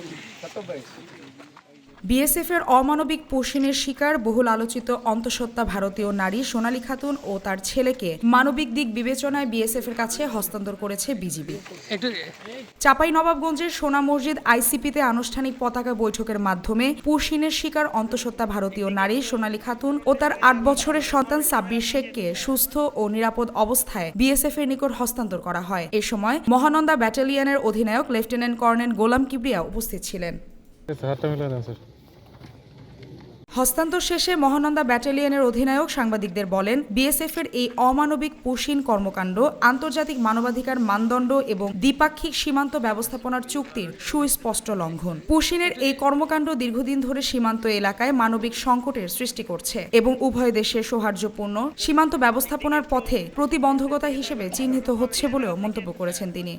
BSF এর অমানবিক পোষণের শিকার বহুল আলোচিত অন্তঃসত্ত্বা ভারতীয় নারী সোনালী খাতুন ও তার ছেলেকে মানবিক দিক বিবেচনায় বিএসএফ এর কাছে হস্তান্তর করেছে বিজিবি। চাপাই নবাবগঞ্জের সোনা মসজিদ আইসিপিতে আনুষ্ঠানিক পতাকা বৈঠকের মাধ্যমে পুশিনের শিকার অন্তঃসত্ত্বা ভারতীয় নারী সোনালী খাতুন ও তার আট বছরের সন্তান সাব্বির শেখকে সুস্থ ও নিরাপদ অবস্থায় বিএসএফ এর নিকট হস্তান্তর করা হয়। এ সময় মহানন্দা ব্যাটালিয়নের অধিনায়ক লেফটেন্যান্ট কর্নেল গোলাম কিবরিয়া উপস্থিত ছিলেন। হস্তান্তর শেষে মহানন্দা ব্যাটালিয়নের অধিনায়ক সাংবাদিকদের বলেন বিএসএফ এর এই অমানবিক পুশিন কর্মকাণ্ড, আন্তর্জাতিক মানবাধিকার মানদণ্ড এবং দ্বিপাক্ষিক সীমান্ত ব্যবস্থাপনার চুক্তির সুস্পষ্ট লঙ্ঘন। পুশিনের এই কর্মকাণ্ড দীর্ঘদিন ধরে সীমান্ত এলাকায় মানবিক সংকটের সৃষ্টি করছে এবং উভয় দেশের সৌহার্দ্যপূর্ণ সীমান্ত ব্যবস্থাপনার পথে প্রতিবন্ধকতা হিসেবে চিহ্নিত হচ্ছে বলেও মন্তব্য করেছেন তিনি।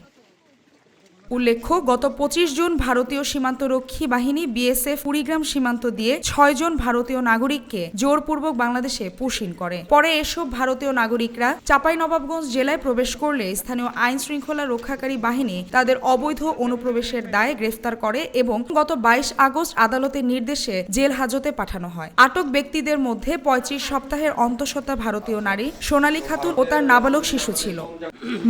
উল্লেখ্য, গত পঁচিশ জুন ভারতীয় সীমান্তরক্ষী বাহিনী বিএসএফ কুড়িগ্রাম সীমান্ত দিয়ে ছয়জন ভারতীয় নাগরিককে জোরপূর্বক বাংলাদেশে পুশিন করে। পরে এসব ভারতীয় নাগরিকরা চাঁপাইনবাবগঞ্জ জেলায় প্রবেশ করলে স্থানীয় আইন শৃঙ্খলা রক্ষাকারী বাহিনী তাদের অবৈধ অনুপ্রবেশের দায়ে গ্রেফতার করে এবং গত বাইশ আগস্ট আদালতের নির্দেশে জেল হাজতে পাঠানো হয়। আটক ব্যক্তিদের মধ্যে পঁয়ত্রিশ সপ্তাহের অন্তঃসত্ত্বা ভারতীয় নারী সোনালী খাতুন ও তার নাবালক শিশু ছিল।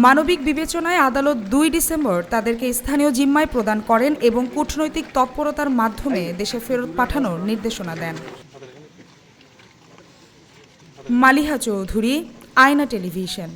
মানবিক বিবেচনায় আদালত দুই ডিসেম্বর তাদেরকে স্থানীয় জিম্মায় প্রদান করেন এবং কূটনৈতিক তৎপরতার মাধ্যমে দেশে ফেরত পাঠানোর নির্দেশনা দেন। মালিহা চৌধুরী, আয়না টেলিভিশন।